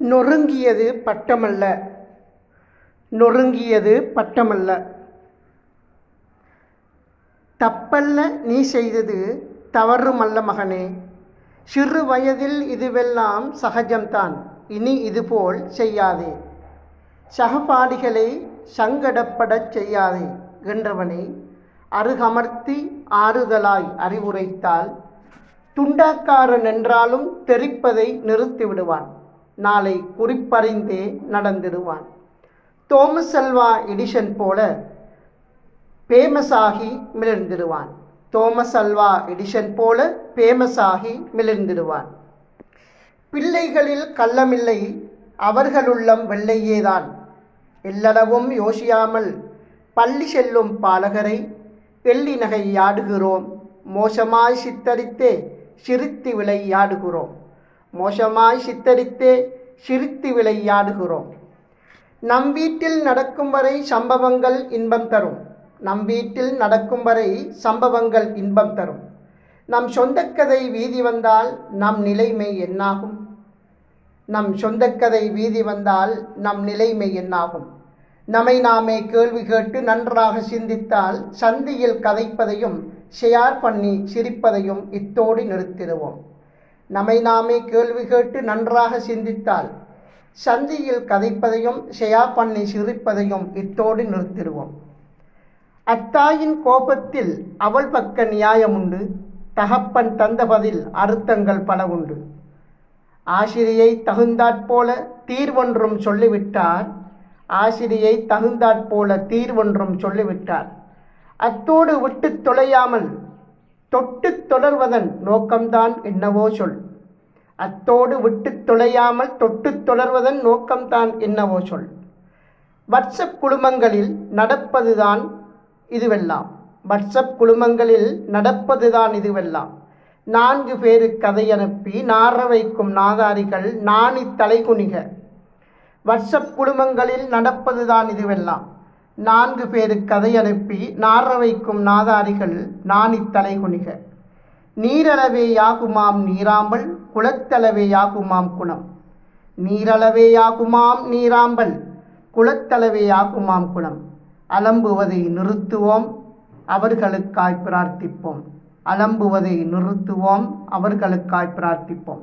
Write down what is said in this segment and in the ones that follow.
நொறுங்கியது பட்டமல்ல. நொறுங்கியது பட்டமல்ல. தப்பல்ல நீ செய்தது தவறுமல்ல மகனே. சிறு வயதில் இதுவெல்லாம் சகஜம்தான். இனி இதுபோல் செய்யாதே. சகபாடிகளை சங்கடப்படச் செய்யாதே என்றவனை. அருகமர்த்தி ஆறுதலாய் அறிவுரைத்தால் துண்டாக்காரன் என்றாலும் தெரிப்பதை நிறுத்திவிடுவான். நாளை குறிப்பறிந்தே நடந்திடுவான். தோமஸ் அல்வா எடிஷன் போல பேமஸாகி மிளர்ந்திடுவான். தோமஸ் அல்வா எடிஷன் போல பேமஸாகி மிளர்ந்திடுவான். பிள்ளைகளில் கள்ளமில்லை அவர்களுள்ளம் வெள்ளையேதான். எல்லளவும் யோசியாமல் பள்ளி செல்லும் பாலகரை எள்ளி நகையாடுகிறோம் மோசமாய் சித்தரித்தே சிரித்து விளையாடுகிறோம். மோசமாய் சித்தரித்தே சிரித்து விளையாடுகிறோம். நம் வீட்டில் நடக்கும் வரை சம்பவங்கள் இன்பம் தரும். நம் வீட்டில் நடக்கும் வரை சம்பவங்கள் இன்பம் தரும். நம் சொந்தக்கதை வீதி வந்தால் நம் நிலைமை என்னாகும்? நம் சொந்தக்கதை வீதி வந்தால் நம் நிலைமை என்னாகும்? நம்மை நாமே கேள்வி கேட்டு நன்றாக சிந்தித்தால் சந்தியில் கதைப்பதையும் ஷேர் பண்ணி சிரிப்பதையும் இத்தோடு நிறுத்திடுவோம். நம்மை நாமே கேள்வி கேட்டு நன்றாக சிந்தித்தால் சந்தியில் கதைப்பதையும் ஷெயா பண்ணி சிரிப்பதையும் இத்தோடு நிறுத்திடுவோம். அத்தாயின் கோபத்தில் அவள் பக்க நியாயமுண்டு தகப்பன் தந்த பதில் அர்த்தங்கள் பல உண்டு. ஆசிரியை தகுந்தாற்போல தீர்வொன்றும் சொல்லிவிட்டார். ஆசிரியை தகுந்தாற்போல தீர்வொன்றும் சொல்லிவிட்டார். அத்தோடு விட்டு தொலையாமல் தொட்டு தொடர்வதன் நோக்கம்தான் என்னவோ சொல். அத்தோடு விட்டு தொலையாமல் தொட்டு தொடர்வதன் நோக்கம்தான் என்னவோ சொல். வாட்ஸ்அப் குழுமங்களில் நடப்பதுதான் இதுவெல்லாம். வாட்ஸ்அப் குழுமங்களில் நடப்பதுதான் இதுவெல்லாம். நான்கு பேரு கதை அனுப்பி நார வைக்கும் நாதாரிகள் நாணி தலைகுனிக. வாட்ஸ்அப் குழுமங்களில் நடப்பதுதான் இதுவெல்லாம். நான்கு பேரு கதை அனுப்பி நார வைக்கும் நாதாரிகள் நாணித்தலை குனிக நீரளவே யாகுமாம் நீராம்பல் குளத்தளவே யாகுமாம் குணம். நீரளவே யாகுமாம் நீராம்பல் குளத்தளவே யாகுமாம் குணம். அலம்புவதை நிறுத்துவோம் அவர்களுக்காய் பிரார்த்திப்போம். அலம்புவதை நிறுத்துவோம் அவர்களுக்காய் பிரார்த்திப்போம்.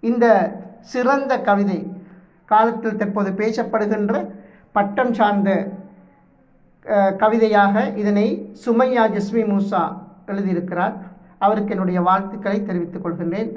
இந்த சிறந்த கவிதை காலத்தில் தற்போது பேசப்படுகின்ற பட்டம் சார்ந்த கவிதையாக இதனை சுமையா ஜஸ்மி மூசா எழுதியிருக்கிறார். அவருக்கு என்னுடைய வாழ்த்துக்களை தெரிவித்துக் கொள்கின்றேன்.